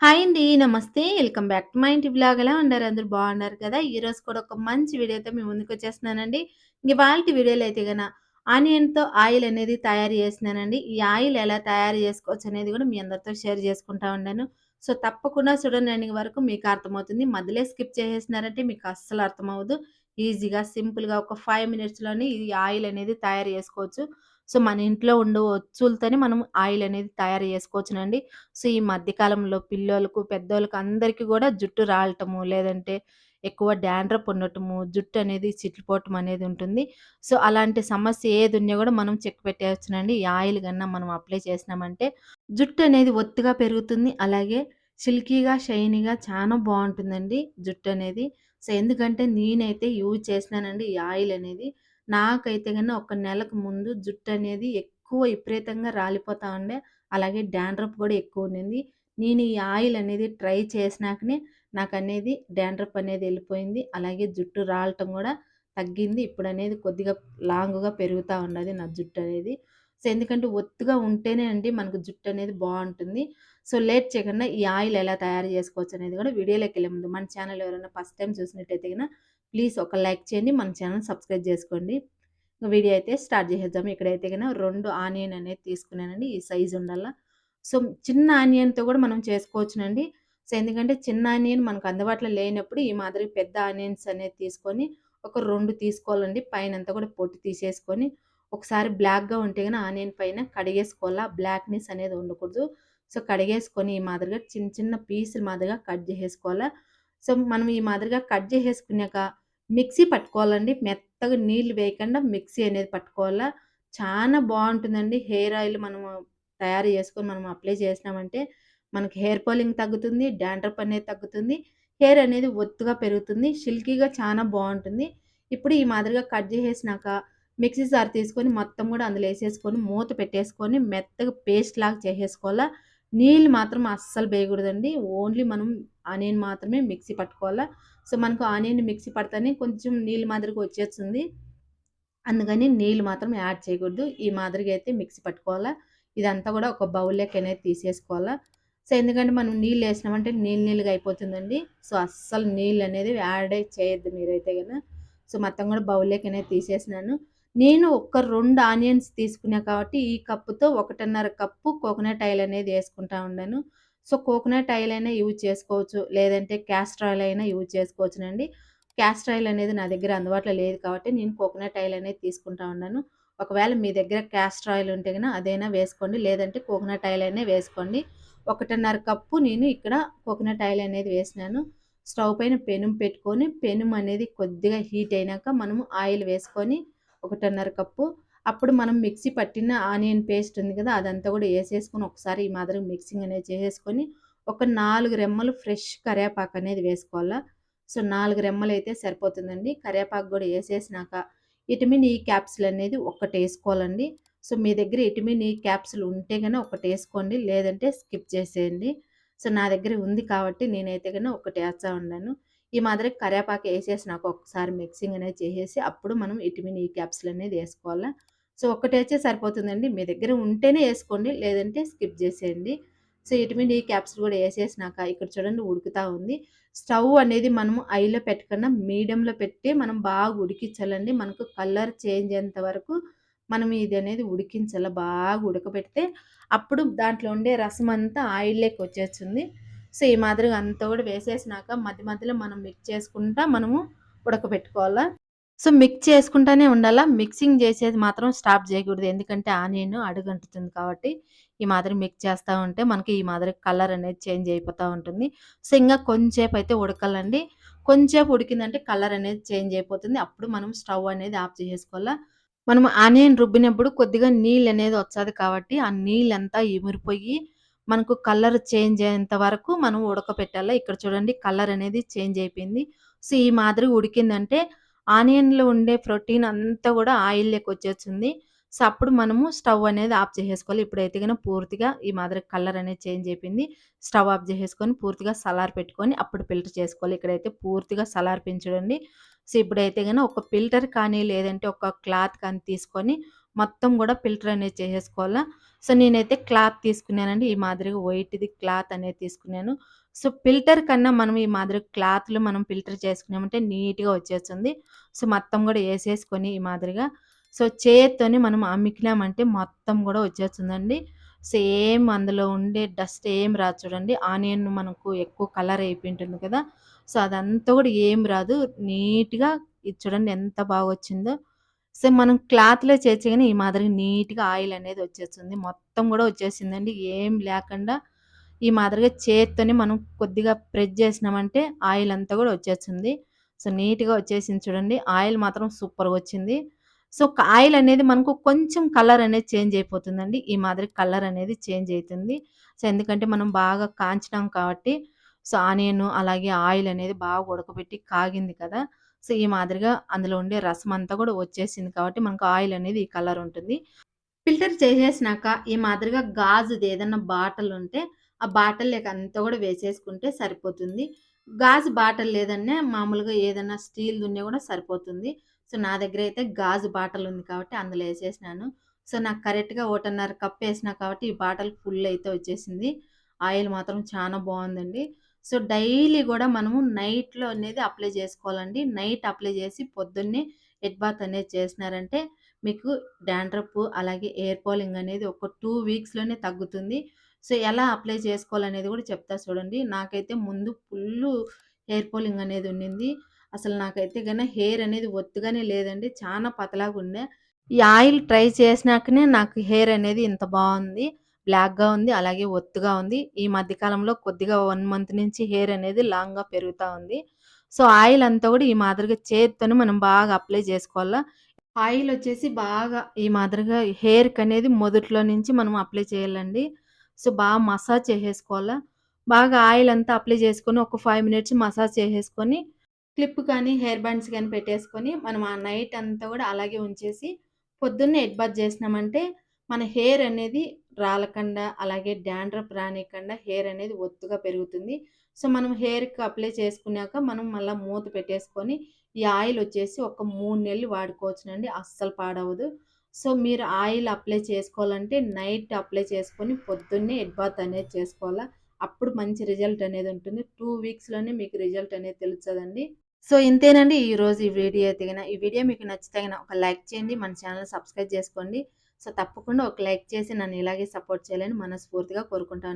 Hi అండి. నమస్తే. Welcome back to మా ఇంటి బ్లాగ్ ఎలా ఉన్నారు? అందరూ బాగున్నారు కదా! ఈరోజు కూడా ఒక మంచి వీడియోతో మీ ముందుకొచ్చేస్తున్నానండి. ఇవాల్టి వీడియోలో అయితే గన ఆనియన్‌తో ఆయిల్ అనేది తయారు చేస్తున్నానండి. ఈ ఆయిల్ ఎలా తయారు చేసుకోవచ్చు అనేది కూడా మీ అందరితో షేర్ చేసుకుంటా ఉన్నాను. సో, తప్పకుండా చూడండి ఎండింగ్ వరకు మీకు అర్థమవుతుంది. మధ్యలో స్కిప్ చేసేసినారంటే మీకు అస్సలు అర్థమవుదు ఈజీగా, సింపుల్‌గా ఒక ఫైవ్ మినిట్స్‌లోనే ఈ ఆయిల్ అనేది తయారు చేసుకోవచ్చు. సో, మన ఇంట్లో ఉండే వచ్చులతోనే మనం ఆయిల్ అనేది తయారు చేసుకోవచ్చునండి. సో, ఈ మధ్య కాలంలో పెద్దోళ్ళకు అందరికీ కూడా జుట్టు రాలటము, లేదంటే ఎక్కువ డాండ్రప్ ఉండటము, జుట్టు అనేది చిట్లిపోవటం అనేది ఉంటుంది. సో, అలాంటి సమస్య ఏది ఉన్నా కూడా మనం చెక్ పెట్టేయచ్చునండి ఈ ఆయిల్ కన్నా మనం అప్లై చేసినామంటే జుట్టు అనేది ఒత్తుగా పెరుగుతుంది. అలాగే సిల్కీగా, షైనీగా చానా బాగుంటుందండి జుట్టు అనేది. సో, ఎందుకంటే నేనైతే యూజ్ చేసినానండి ఈ ఆయిల్ అనేది. నాకైతే కన్నా ఒక నెలకు ముందు జుట్టు అనేది ఎక్కువ విపరీతంగా రాలిపోతూ ఉండే. అలాగే డాండ్రప్ కూడా ఎక్కువ ఉండింది నేను ఈ ఆయిల్ అనేది ట్రై చేసినాకనే నాకు అనేది డాండ్రప్ అనేది వెళ్ళిపోయింది అలాగే జుట్టు రాలటం కూడా తగ్గింది. ఇప్పుడు అనేది కొద్దిగా లాంగ్‌గా పెరుగుతూ ఉన్నది నా జుట్టు అనేది. సో, ఎందుకంటే ఒత్తుగా ఉంటేనే అండి మనకు జుట్టు అనేది బాగుంటుంది సో, లేట్ చేయకుండా ఈ ఆయిల్ ఎలా తయారు చేసుకోవచ్చు అనేది కూడా వీడియోలోకెళ్ళే ముందు మన ఛానల్ ఎవరైనా ఫస్ట్ టైం చూసినట్టయితే గన ప్లీజ్ ఒక లైక్ చేయండి. మన ఛానల్ సబ్స్క్రైబ్ చేసుకోండి. వీడియో అయితే స్టార్ట్ చేసేద్దాం. ఇక్కడైతే గన 2 ఆనియన్ అనేది తీసుకున్నానండి. ఈ సైజు ఉండాల. సో, చిన్న ఆనియన్‌తో కూడా మనం చేసుకోవచ్చునండి. సో, ఎందుకంటే చిన్న ఆనియన్ మనకు అందుబాటులో లేనప్పుడు ఈ మాదిరి పెద్ద ఆనియన్స్ అనేది తీసుకొని ఒక రెండు తీసుకోవాలండి. పైనంతా కూడా పొట్టు తీసేసుకొని ఒకసారి బ్లాక్‌గా ఉంటే కానీ ఆనియన్ పైన కడిగేసుకోవాలా. బ్లాక్‌నెస్ అనేది ఉండకూడదు. సో, కడిగేసుకొని ఈ మాదిరిగా చిన్న చిన్న పీసులు మాదిరిగా కట్ చేసేసుకోవాలా. సో, మనం ఈ మాదిరిగా కట్ చేసేసుకున్నాక మిక్సీ పట్టుకోవాలండి. మెత్తగా నీళ్ళు వేయకుండా మిక్సీ అనేది పట్టుకోవాలా. చాలా బాగుంటుందండి హెయిర్ ఆయిల్ మనము తయారు చేసుకొని మనం అప్లై చేసినామంటే మనకి హెయిర్ ఫాలింగ్ తగ్గుతుంది. డాండ్రప్ అనేది తగ్గుతుంది. హెయిర్ అనేది ఒత్తుగా పెరుగుతుంది. సిల్కీగా చాలా బాగుంటుంది ఇప్పుడు ఈ మాదిరిగా కట్ చేసేసినాక మిక్సీ సార్ తీసుకొని మొత్తం కూడా అందులో వేసేసుకొని మూత పెట్టేసుకొని మెత్తగా పేస్ట్ లాగా చేసేసుకోవాలా. నీళ్ళు మాత్రం అస్సలు వేయకూడదండి. ఓన్లీ మనం ఆనియన్ మాత్రమే మిక్సీ పట్టుకోవాలా. సో, మనకు ఆనియన్ మిక్సీ పడితేనే కొంచెం నీళ్ళు మాదిరిగా వచ్చేస్తుంది. అందుకని నీళ్ళు మాత్రం యాడ్ చేయకూడదు. ఈ మాదిరిగా అయితే మిక్సీ పట్టుకోవాలా. ఇదంతా కూడా ఒక బౌల్‌లోకి అనేది తీసేసుకోవాలా. సో, ఎందుకంటే మనం నీళ్ళు వేసినామంటే నీళ్ళు నీళ్ళుగా అయిపోతుందండి. సో, అస్సలు నీళ్ళు అనేది యాడ్ చేయొద్దు మీరైతే గన. సో, మొత్తం కూడా బౌల్‌లోకి అనేది తీసేసినాను. నేను ఒక రెండు ఆనియన్స్ తీసుకున్నా కాబట్టి ఈ కప్పుతో 1:30 కప్పు కోకోనట్ ఆయిల్ అనేది వేసుకుంటా ఉండాను. సో, కోకోనట్ ఆయిల్ అయినా యూజ్ చేసుకోవచ్చు. లేదంటే క్యాస్టర్ ఆయిల్ అయినా యూజ్ చేసుకోవచ్చునండి. క్యాస్టర్ ఆయిల్ అనేది నా దగ్గర అందుబాటులో లేదు కాబట్టి నేను కోకోనట్ ఆయిల్ అనేది తీసుకుంటా ఉన్నాను. ఒకవేళ మీ దగ్గర క్యాస్టర్ ఆయిల్ ఉంటే కన్నా అదైనా వేసుకోండి. లేదంటే కోకోనట్ ఆయిల్ అయినా వేసుకోండి. 1:30 కప్పు నేను ఇక్కడ కోకోనట్ ఆయిల్ అనేది వేసినాను. స్టవ్ పైన పెనుం పెట్టుకొని పెనుం అనేది కొద్దిగా హీట్ అయినాక మనము ఆయిల్ వేసుకొని 1:30 కప్పు అప్పుడు మనం మిక్సీ పట్టిన ఆనియన్ పేస్ట్ ఉంది కదా! అదంతా కూడా వేసేసుకొని ఒకసారి ఈ మాదిరిగా మిక్సింగ్ అనేది చేసేసుకొని ఒక నాలుగు రెమ్మలు ఫ్రెష్ కరివేపాకు అనేది వేసుకోవాలా. సో, నాలుగు రెమ్మలు అయితే సరిపోతుందండి. కరివేపాకు కూడా వేసేసినాక విటమిన్ ఈ క్యాప్సుల్ అనేది ఒక్కటేసుకోవాలండి. సో, మీ దగ్గర విటమిన్ ఈ క్యాప్సుల్ ఉంటే కానీ ఒకటి వేసుకోండి లేదంటే స్కిప్ చేసేయండి. సో, నా దగ్గర ఉంది కాబట్టి నేనైతే ఒకటి వేస్తా ఉండాను. ఈ మాదిరి కరివేపాకు వేసేసినాక ఒకసారి మిక్సింగ్ అనేది చేసేసి అప్పుడు మనం విటమిన్ ఈ క్యాప్సూల్ అనేది వేసుకోవాలి సో, ఒక్కటేస్తే సరిపోతుందండి. మీ దగ్గర ఉంటేనే వేసుకోండి లేదంటే స్కిప్ చేసేయండి. సో, విటమిన్ ఈ క్యాప్సూల్ కూడా వేసేసినాక ఇక్కడ చూడండి ఉడుకుతా ఉంది. స్టవ్ అనేది మనము ఐలో పెట్టకుండా మీడియంలో పెట్టి మనం బాగా ఉడికించాలండి. మనకు కలర్ చేంజ్ అయ్యేంత వరకు మనం ఇది అనేది ఉడికించాలి బాగా ఉడకబెడితే అప్పుడు దాంట్లో ఉండే రసం అంతా ఆయిల్‌లోకి వచ్చేస్తుంది. సో, ఈ మాదిరిగా అంతా కూడా వేసేసినాక మధ్య మధ్యలో మనం మిక్స్ చేసుకుంటా మనము ఉడకబెట్టుకోవాలా. సో, మిక్స్ చేసుకుంటానే ఉండాలా. మిక్సింగ్ చేసేది మాత్రం స్టాప్ చేయకూడదు. ఎందుకంటే ఆనియన్ అడుగంటుతుంది కాబట్టి ఈ మాదిరి మిక్స్ చేస్తూ ఉంటే మనకి ఈ మాదిరి కలర్ అనేది చేంజ్ అయిపోతూ ఉంటుంది. సో, ఇంకా కొంచెంసేపు అయితే ఉడకాలండి. కొంచెంసేపు ఉడికిందంటే కలర్ అనేది చేంజ్ అయిపోతుంది. అప్పుడు మనం స్టవ్ అనేది ఆఫ్ చేసుకోవాలా మనం ఆనియన్ రుబ్బినప్పుడు కొద్దిగా నీళ్ళు అనేది వచ్చాది కాబట్టి ఆ నీళ్ళంతా ఇమిరిపోయి మనకు కలర్ చేంజ్ అయ్యేంత వరకు మనం ఉడకపెట్టాలా. ఇక్కడ చూడండి కలర్ అనేది చేంజ్ అయిపోయింది. సో, ఈ మాదిరిగా ఉడికిందంటే ఆనియన్‌లో ఉండే ప్రోటీన్ అంతా కూడా ఆయిల్‌లోకి వచ్చేస్తుంది. సో, అప్పుడు మనము స్టవ్ అనేది ఆఫ్ చేసేసుకోవాలి. ఇప్పుడైతే కనుక పూర్తిగా ఈ మాదిరి కలర్ అనేది చేంజ్ అయిపోయింది. స్టవ్ ఆఫ్ చేసేసుకొని పూర్తిగా సలార్ పెట్టుకొని అప్పుడు ఫిల్టర్ చేసుకోవాలి. ఇక్కడైతే పూర్తిగా సలార్ పెంచడండి సో, ఇప్పుడైతే కనుక ఒక ఫిల్టర్ కానీ లేదంటే ఒక క్లాత్ కానీ తీసుకొని మొత్తం కూడా ఫిల్టర్ అనేది చేసేసుకోవాలా. సో, నేనైతే క్లాత్ తీసుకున్నానండి. ఈ మాదిరిగా వైట్‌ది క్లాత్ అనేది తీసుకున్నాను. సో, ఫిల్టర్ కన్నా మనం ఈ మాదిరి క్లాత్లు మనం ఫిల్టర్ చేసుకున్నామంటే నీట్‌గా వచ్చేస్తుంది. సో, మొత్తం కూడా వేసేసుకొని ఈ మాదిరిగా సో, చేత్తోని మనం అమ్మికినామంటే మొత్తం కూడా వచ్చేస్తుందండి. సేమ్ అందులో ఉండే డస్ట్ ఏం రాదు చూడండి. ఆనియన్ మనకు ఎక్కువ కలర్ అయిపోయింటుంది కదా! సో, అదంతా కూడా ఏం రాదు. నీట్‌గా ఇది చూడండి ఎంత బాగా వచ్చిందో సో, మనం క్లాత్‌లో చేర్చగానే ఈ మాదిరిగా నీట్‌గా ఆయిల్ అనేది వచ్చేస్తుంది. మొత్తం కూడా వచ్చేసిందండి. ఏం లేకుండా ఈ మాదిరిగా చేత్తోనే మనం కొద్దిగా ప్రెస్ చేసినామంటే ఆయిల్ అంతా కూడా వచ్చేస్తుంది. సో, నీట్‌గా వచ్చేసింది చూడండి. ఆయిల్ మాత్రం సూపర్‌గొచ్చింది. సో, ఆయిల్ అనేది మనకు కొంచెం కలర్ అనేది చేంజ్ అయిపోతుందండి. ఈ మాదిరి కలర్ అనేది చేంజ్ అవుతుంది సో, ఎందుకంటే మనం బాగా కాంచినాం కాబట్టి సో, ఆనియన్ అలాగే ఆయిల్ అనేది బాగా ఉడకబెట్టి కాగింది కదా! సో, ఈ మాదిరిగా అందులో ఉండే రసం అంతా కూడా వచ్చేసింది కాబట్టి మనకు ఆయిల్ అనేది ఈ కలర్ ఉంటుంది. ఫిల్టర్ చేసేసినాక ఈ మాదిరిగా గాజుది ఏదన్నా బాటలు ఉంటే ఆ బాటిల్‌లోకి అంతా కూడా వేసేసుకుంటే సరిపోతుంది. గాజు బాటల్ లేదన్నా మామూలుగా ఏదన్నా స్టీల్ ఉన్నా కూడా సరిపోతుంది. సో, నా దగ్గర అయితే గాజు బాటల్ ఉంది కాబట్టి అందులో వేసేసినాను సో, నాకు కరెక్ట్‌గా 1.5 కప్ వేసినా కాబట్టి ఈ బాటిల్ ఫుల్ అయితే వచ్చేసింది. ఆయిల్ మాత్రం చాలా బాగుందండి సో, డైలీ కూడా మనము నైట్‌లో అనేది అప్లై చేసుకోవాలండి. నైట్ అప్లై చేసి పొద్దున్నే హెడ్ బాత్ అనేది చేసినారంటే మీకు డాండ్రప్ అలాగే హెయిర్ పోలింగ్ అనేది ఒక టూ వీక్స్‌లోనే తగ్గుతుంది. సో, ఎలా అప్లై చేసుకోవాలనేది కూడా చెప్తా చూడండి. నాకైతే ముందు ఫుల్లు హెయిర్ పోలింగ్ అనేది ఉండింది. అసలు నాకైతే కన్నా హెయిర్ అనేది ఒత్తుగానే లేదండి. చాలా పతలాగా ఉండే ఈ ఆయిల్ ట్రై చేసినాకనే నాకు హెయిర్ అనేది ఇంత బాగుంది బ్లాక్‌గా ఉంది. అలాగే ఒత్తుగా ఉంది. ఈ మధ్య కాలంలో కొద్దిగా వన్ మంత్ నుంచి హెయిర్ అనేది లాంగ్‌గా పెరుగుతా ఉంది. సో, ఆయిల్ అంతా కూడా ఈ మాదిరిగా చేత్తోని మనం బాగా అప్లై చేసుకోవాలా. ఆయిల్ వచ్చేసి బాగా ఈ మాదిరిగా హెయిర్‌కనేది మొదట్లో నుంచి మనం అప్లై చేయాలండి. సో, బాగా మసాజ్ చేసేసుకోవాలా. బాగా ఆయిల్ అంతా అప్లై చేసుకొని ఒక ఫైవ్ మినిట్స్ మసాజ్ చేసేసుకొని క్లిప్ కానీ, హెయిర్ బ్యాండ్స్ కానీ పెట్టేసుకొని మనం ఆ నైట్ అంతా కూడా అలాగే ఉంచేసి పొద్దున్నే ఎడ్బాత్ చేసినామంటే మన హెయిర్ అనేది రాలకండా అలాగే డాండ్రప్ రానీయకుండా హెయిర్ అనేది ఒత్తుగా పెరుగుతుంది. సో, మనం హెయిర్‌కి అప్లై చేసుకున్నాక మనం మళ్ళీ మూత పెట్టేసుకొని ఈ ఆయిల్ వచ్చేసి ఒక మూడు నెలలు వాడుకోవచ్చునండి. అస్సలు పాడవదు. సో, మీరు ఆయిల్ అప్లై చేసుకోవాలంటే నైట్ అప్లై చేసుకొని పొద్దున్నే హెడ్ బాత్ అనేది చేసుకోవాలా. అప్పుడు మంచి రిజల్ట్ అనేది ఉంటుంది. టూ వీక్స్‌లోనే మీకు రిజల్ట్ అనేది తెలుస్తుందండి సో, ఇంతేనండి ఈరోజు ఈ వీడియో అయితే ఈ వీడియో మీకు నచ్చితే ఒక లైక్ చేయండి. మన ఛానల్ సబ్స్క్రైబ్ చేసుకోండి. సో, తప్పకుండా ఒక లైక్ చేసి నన్ను ఇలాగే సపోర్ట్ చేయాలని మనస్ఫూర్తిగా కోరుకుంటాను.